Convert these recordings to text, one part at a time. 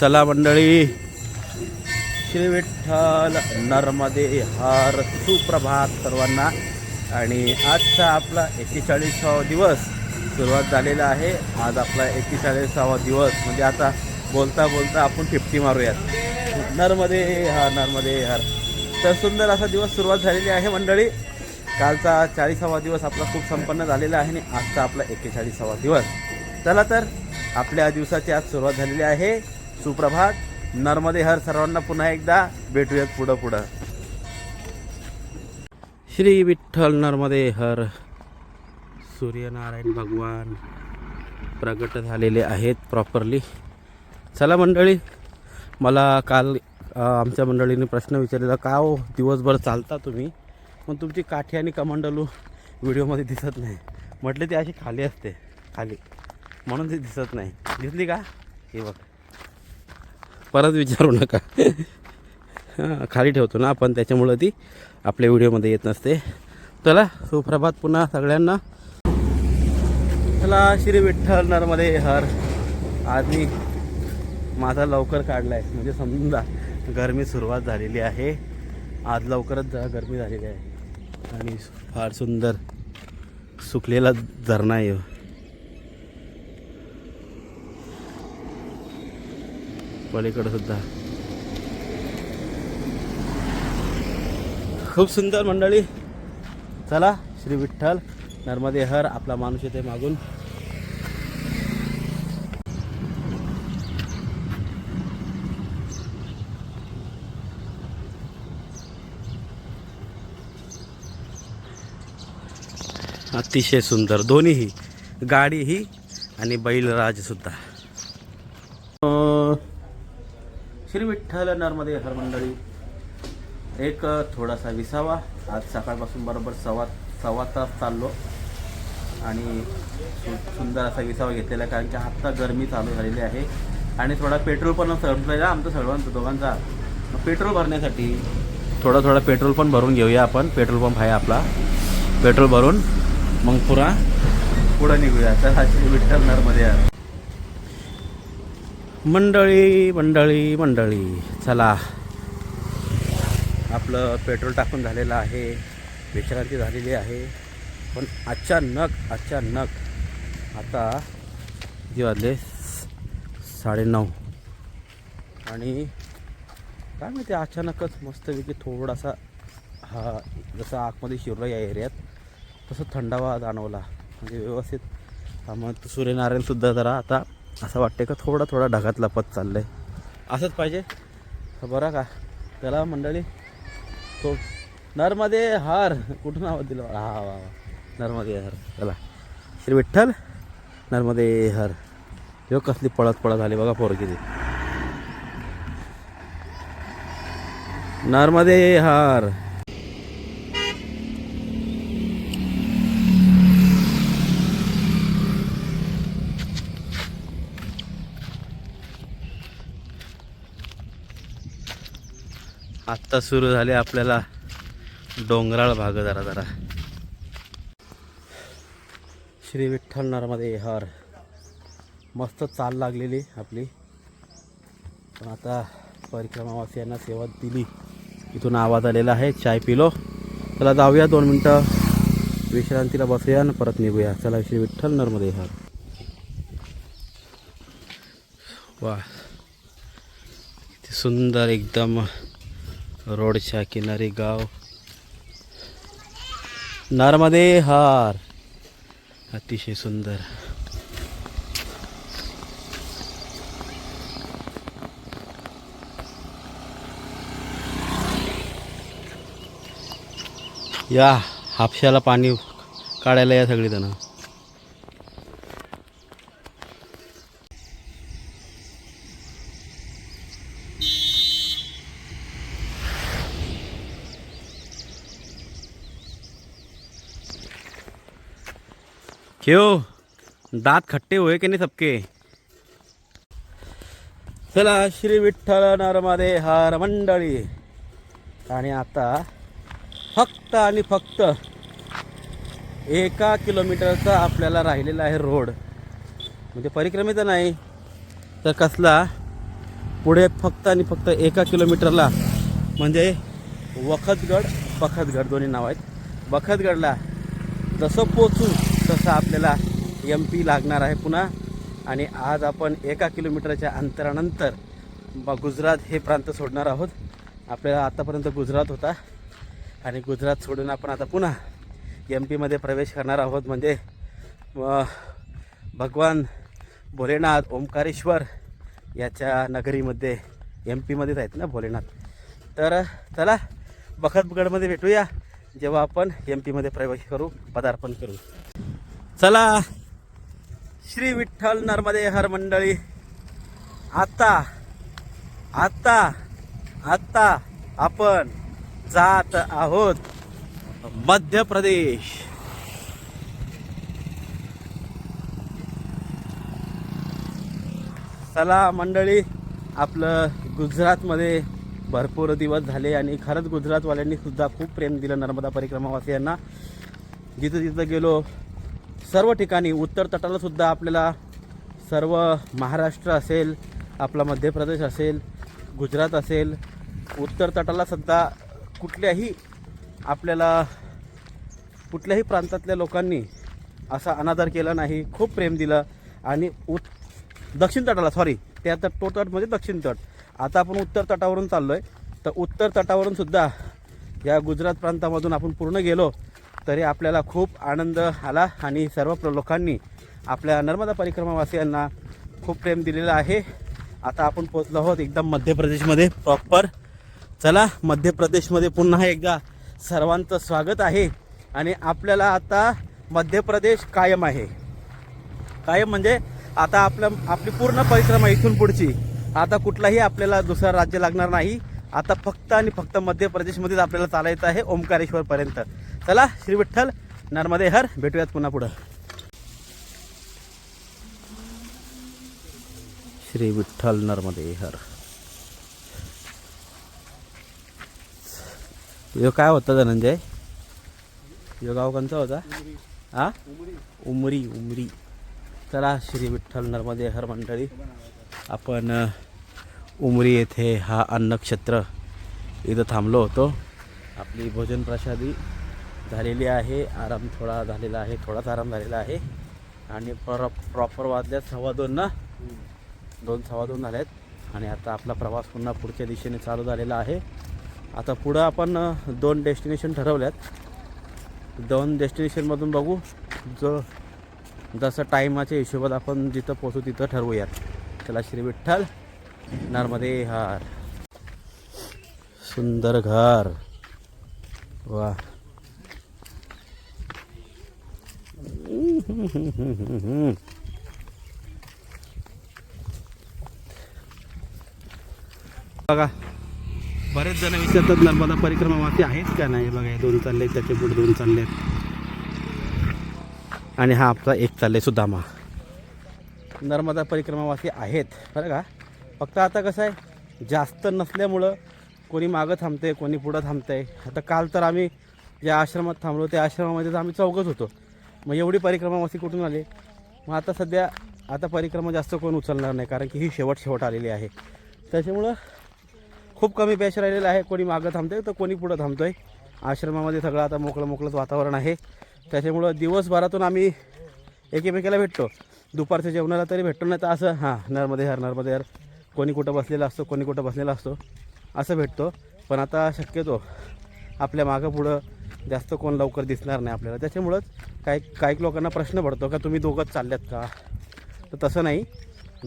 चला मंडळी श्री विठ्ठल नर्मदे हार सुप्रभात सर्वांना. आणि आजचा आपला एकेचाळीसावा दिवस सुरुवात झालेला आहे. आज आपला एकेचाळीसावा दिवस. म्हणजे आता बोलता बोलता आपण फिफ्टी मारूयात. नर्मदे हार नर्मदे हार. तर सुंदर असा दिवस सुरुवात झालेली आहे मंडळी. कालचा चाळीसावा दिवस आपला खूप संपन्न झालेला आहे आणि आजचा आपला एकेचाळीसावा दिवस. चला तर आपल्या दिवसाची आज सुरुवात झालेली आहे. सुप्रभात. नर्मदे हर सर्वांना पुन्हा एकदा भेटूयात पुढं पुढं. श्री विठ्ठल नर्मदे हर. सूर्यनारायण भगवान प्रगट झालेले आहेत प्रॉपरली चला मंडळी मला काल आमच्या मंडळीने प्रश्न विचारलेला का हो दिवसभर चालता तुम्ही? पण तुमची काठी आणि कमंडलू व्हिडिओमध्ये दिसत नाही. म्हटले ती अशी खाली असते खाली. म्हणून ती दिसत नाही. दिसली का? हे बघ. परत विचारू नका. हां खाली ठेवतो ना आपण त्याच्यामुळं ती आपल्या व्हिडिओमध्ये येत नसते. चला सुप्रभात पुन्हा सगळ्यांना. चला श्री विठ्ठल नरमध्ये हर. आज मी माझा लवकर काढला आहे म्हणजे समजून जा गरमी सुरुवात झालेली आहे. आज लवकरच जरा गरमी झालेली आहे. आणि फार सुंदर सुकलेला झरणा आहे. पलीकडं सुद्धा. खूप सुंदर मंडळी. चला श्री विठ्ठल नर्मदे हर आपला माणूस येते मागून. अतिशय सुंदर. दोन्हीही गाडीही आणि बैलराज सुद्धा. अं, श्री विठ्ठल नर्मदे हर मंडळी एक थोडासा विसावा. आज सकाळपासून बरोबर सव्वा सव्वा तास चाललो आणि सु- सुंदर असा विसावा घेतलेला आहे कारण की आत्ता गरमी चालू झालेली आहे आणि थोडा पेट्रोल पण संपलेला आमचं सर्वांचा दोघांचा. पेट्रोल भरण्यासाठी थोडं थोडा पेट्रोल पण भरून घेऊया आपण. पेट्रोल पंप आहे आपला. पेट्रोल भरून मग पुरा पुढं निघूया. तर हा श्री विठ्ठल नरमध्ये आहे मंडळी मंडळी मंडळी. चला. आपलं पेट्रोल टाकून झालेलं आहे. विश्रांती झालेली आहे. पण अचानक अचानक आता किती वाजले साडेनऊ. आणि काय माहिती अचानकच मस्तपैकी थोडासा हा जसा आतमध्ये शिरला या एरियात तसं थंडावा जाणवला. म्हणजे व्यवस्थित मग सूर्यनारायणसुद्धा जरा आता असं वाटते का थोडा थोडा ढगात लपत चाललं आहे असंच पाहिजे. बरं का. त्याला मंडळी तो नर्मदे हार. कुठून आवाज दिला? हा वा वा. नर्मदे हर. चला. श्री विठ्ठल नर्मदे हर. ह्यो कसली पळत पळत आली बघा पोरगी ती. नर्मदे हार. आत्ता सुरू झाले आपल्याला डोंगराळ भाग जरा जरा. श्री विठ्ठल नर्मदे हर. मस्त चाल लागलेली आपली. पण आता परिक्रमावासियांना सेवा दिली. इथून आवाज आलेला आहे चाय पिलो. चला जाऊया दोन मिनटं. विश्रांतीला बसूया आणि परत निघूया. चला श्री विठ्ठल नर्मदे हर. वा किती सुंदर एकदम रोडच्या किनारी गाव. नर्मदे हार. अतिशय सुंदर. या हापशाला पाणी काढायला या सगळी क्यों दांत खट्टे हुए कि नहीं सबके? चला श्री विठ्ठल नरमादे हर मंडळी. आणि आता फक्त आणि फक्त एका किलोमीटरचा आपल्याला राहिलेला आहे रोड. म्हणजे परिक्रमेचा नाही तर कसला? पुढे फक्त आणि फक्त एका किलोमीटरला म्हणजे वखतगड बखतगड दोन्ही नाव आहेत. बखतगडला जसं पोचू तसं आपल्याला एम पी लागणार आहे पुन्हा. आणि आज आपण एका किलोमीटरच्या अंतरानंतर ब गुजरात हे प्रांत सोडणार आहोत. आपल्याला आतापर्यंत गुजरात होता. आणि गुजरात सोडून आपण आता पुन्हा एम पीमध्ये प्रवेश करणार आहोत. म्हणजे भगवान भोलेनाथ ओंकारेश्वर याच्या नगरीमध्ये एम पीमध्येच आहेत ना भोलेनाथ. तर चला बखतगडमध्ये भेटूया. जेव्हा आपण एम पीमध्ये प्रवेश करू पदार्पण करू. चला. श्री विठ्ठल नर्मदे हर मंडळी. आता आत्ता आत्ता आपण जात आहोत मध्य प्रदेश. चला मंडळी आपलं गुजरातमध्ये भरपूर दिवस झाले आणि खरंच गुजरातवाल्यांनी सुद्धा खूप प्रेम दिलं नर्मदा परिक्रमावासियांना जिथं जिथं गेलो सर्व ठिकाणी उत्तर तटाला सुद्धा आपल्याला सर्व महाराष्ट्र असेल आपला मध्य प्रदेश असेल गुजरात असेल उत्तर तटाला सुद्धा कुठल्याही आपल्याला कुठल्याही प्रांतातल्या लोकांनी असा अनादर केला नाही खूप प्रेम दिलं आणि उत् दक्षिण तटाला सॉरी ते आता तो तट म्हणजे दक्षिण तट. आता आपण उत्तर तटावरून चाललो आहे तर उत्तर तटावरून सुद्धा या गुजरात प्रांतामधून आपण पूर्ण गेलो. तरी आपल्याला खूप आनंद आला आणि सर्व प्र लोकांनी आपल्या नर्मदा परिक्रमावासियांना खूप प्रेम दिलेलं आहे. आता आपण पोचलो आहोत एकदम मध्य प्रदेशमध्ये प्रॉपर चला मध्य प्रदेशमध्ये पुन्हा एकदा सर्वांचं स्वागत आहे. आणि आपल्याला आता मध्य प्रदेश कायम आहे. कायम म्हणजे आता आपलं आपली पूर्ण परिक्रमा इथून पुढची. आता कुठलाही आपल्याला दुसरं राज्य लागणार नाही. आता फक्त आणि फक्त मध्य प्रदेशमध्येच आपल्याला चालायचं आहे ओंकारेश्वरपर्यंत. चला श्री विठ्ठल नर्मदे हर भेटूयात पुन्हा पुढं. श्री विठ्ठल नर्मदे हर. यो काय होता धनंजय? यो गाव कोणचा होता? हा उमरी उमरी. चला श्री विठ्ठल नर्मदे हर मंडळी. आपण उमरी येथे हा अन्नक्षेत्र इथं थांबलो होतो. आपली भोजन प्रसादी झालेली आहे. आराम थोडा झालेला आहे थोडाच आराम झालेला आहे. आणि पर प्रॉपर वाजल्यात सव्वा दोन ना? दोन सव्वा दोन झाल्यात आणि आता आपला प्रवास पुन्हा पुढच्या दिशेने चालू झालेला आहे. आता पुढं आपण दोन डेस्टिनेशन ठरवल्यात. दोन डेस्टिनेशनमधून बघू. जो जसं टायमाच्या हिशोबात आपण जिथं पोचू तिथं ठरवूयात. चला श्री विठ्ठल नर्मदे हार. सुंदर घर. वा. बघा बरेच जण विचारतात नर्मदा परिक्रमावासी आहेत का नाही? बघा हे दोन चालले त्याचे पुढे दोन चालले आणि हा आपला एक चालले सुदामा. नर्मदा परिक्रमावासी आहेत. बरं का? फक्त आता कसं आहे जास्त नसल्यामुळं कोणी मागं थांबते कोणी पुढं थांबतंय. आता काल तर आम्ही ज्या आश्रमात थांबलो त्या आश्रमामध्ये तर आम्ही चौघच होतो. मग एवढी परिक्रमावासी कुठून आले? मग आता सध्या आता परिक्रमा जास्त कोण उचलणार नाही कारण की ही शेवट शेवट आलेली आहे. त्याच्यामुळं खूप कमी बॅच राहिलेलं आहे कोणी मागं थांबतंय तर कोणी पुढं आहे आश्रमामध्ये सगळं आता मोकळं मोकळंच वातावरण आहे. त्याच्यामुळं दिवसभरातून आम्ही एकेमेकाला भेटतो. दुपारच्या जेवणाला तरी भेटतो नाही तर असं हां नर्मदे हर नर्मदे हर. कोणी कुठं बसलेला असतो कोणी कुठं बसलेला असतो असं भेटतो. पण आता शक्यतो आपल्या मागं पुढं जास्त कोण लवकर दिसणार नाही आपल्याला. त्याच्यामुळंच काही काही लोकांना प्रश्न पडतो का तुम्ही दोघंच चालल्यात का? तर तसं नाही.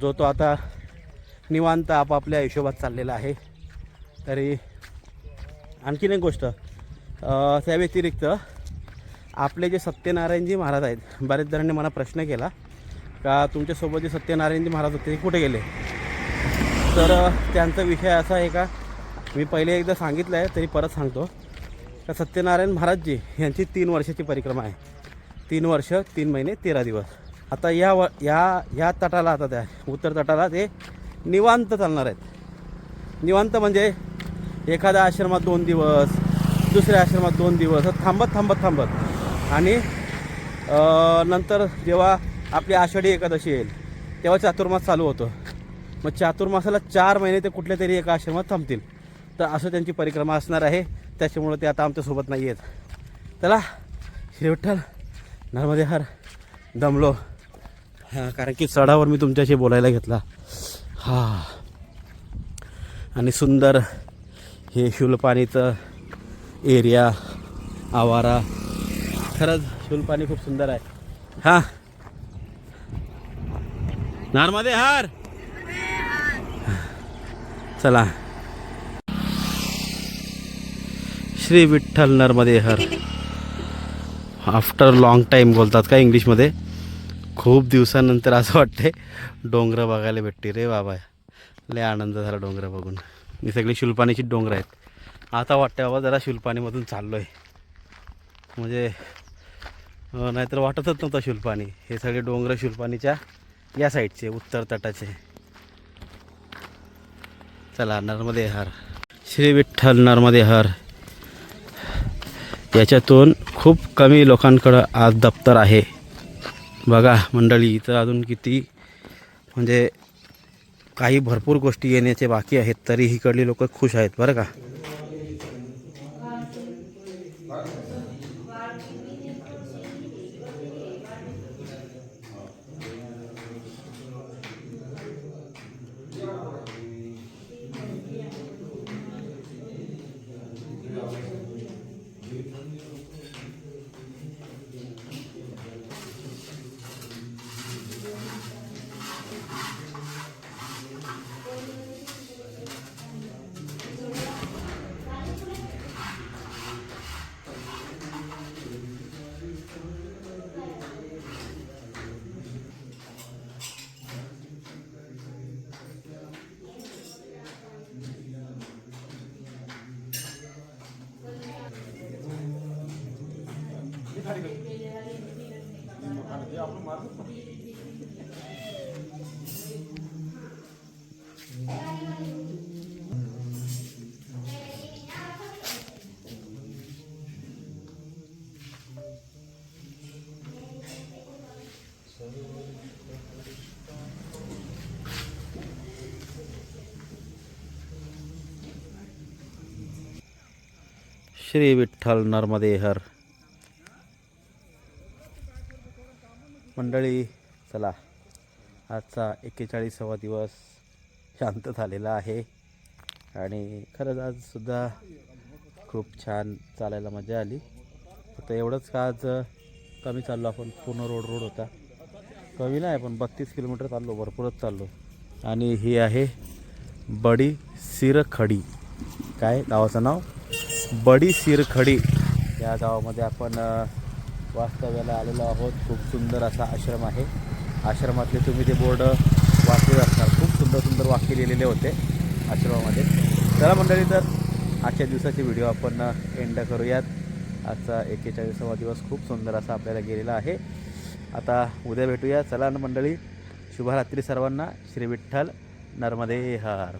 जो तो आता निवांत आपापल्या हिशोबात चाललेला आहे. तरी आणखीन एक गोष्ट त्या व्यतिरिक्त आपले जे सत्यनारायणजी महाराज आहेत बरेच जणांनी मला प्रश्न केला का तुमच्यासोबत जे सत्यनारायणजी महाराज होते ते कुठे गेले? तर त्यांचा विषय असा आहे का मी पहिले एकदा सांगितलं आहे तरी परत सांगतो. तर सत्यनारायण महाराजजी यांची तीन वर्षाची परिक्रमा आहे. तीन वर्ष तीन महिने तेरा दिवस. आता या व या या तटाला आता त्या उत्तर तटाला ते निवांत चालणार आहेत. निवांत म्हणजे एखाद्या आश्रमात दोन दिवस दुसऱ्या आश्रमात दोन दिवस थांबत थांबत थांबत. आणि नंतर जेव्हा आपली आषाढी एकादशी येईल तेव्हा चातुर्मास चालू होतो. मग चातुर्मासाला चार महिने ते कुठल्या तरी एका आश्रमात थांबतील. तर असं त्यांची परिक्रमा असणार आहे. त्याच्यामुळं ते आता आमच्यासोबत नाही आहेत. चला श्री विठ्ठल नर्मदे हर दमलो. हां कारण की चढावर मी तुमच्याशी बोलायला घेतला. हा. आणि सुंदर हे शुलपाणीचं एरिया आवारा. खरंच शुलपाणी खूप सुंदर आहे. हां. नर्मदे हर. चला. श्री विठ्ठल नर्मदे हर. आफ्टर लॉंग टाईम बोलतात का इंग्लिशमध्ये? खूप दिवसानंतर असं वाटते डोंगरं बघायला भेटते रे बाबा. लय आनंद झाला डोंगरं बघून. ही सगळी शुलपाणीची डोंगर आहेत. आता वाटतं बाबा जरा शुलपाणीमधून चाललो आहे म्हणजे नाहीतर वाटतच नव्हतं शुलपाणी हे सगळे डोंगर शुलपाणीच्या या साईडचे उत्तर तटाचे. चला नर्मदे हर. श्री विठ्ठल नर्मदे हर. याच्यातून खूप कमी लोकांकडं आज दप्तर आहे. बघा मंडळी इथं अजून किती म्हणजे काही भरपूर गोष्टी येण्याचे बाकी आहेत तरी इकडली लोक खुश आहेत बरं का? श्री विठ्ठल नर्मदे हर मंडळी चला. आजचा एक्केचाळीसावा दिवस शांत झालेला आहे. आणि खरंच आजसुद्धा खूप छान चालायला मजा आली. फक्त एवढंच का आज कमी चाललो आपण पूर्ण रोड रोड होता. कमी नाही पण बत्तीस किलोमीटर चाललो भरपूरच चाललो. आणि ही आहे बडी सिरखडी. काय? गावाचं नाव? बडी सिरखडी. या गावामध्ये आपण वास्तव्याला आलेलो आहोत. खूप सुंदर असा आश्रम आहे. आश्रमातले तुम्ही ते बोर्ड वाचले असणार. खूप सुंदर सुंदर वाक्य लिहिलेले होते आश्रमामध्ये. चला मंडळी तर आजच्या दिवसाची व्हिडिओ आपण एंड करूयात. आजचा एकेचाळीसावा दिवस खूप सुंदर असा आपल्याला गेलेला आहे. आता उद्या भेटूया. चला मंडळी शुभरात्री सर्वांना. श्री विठ्ठल नर्मदे हर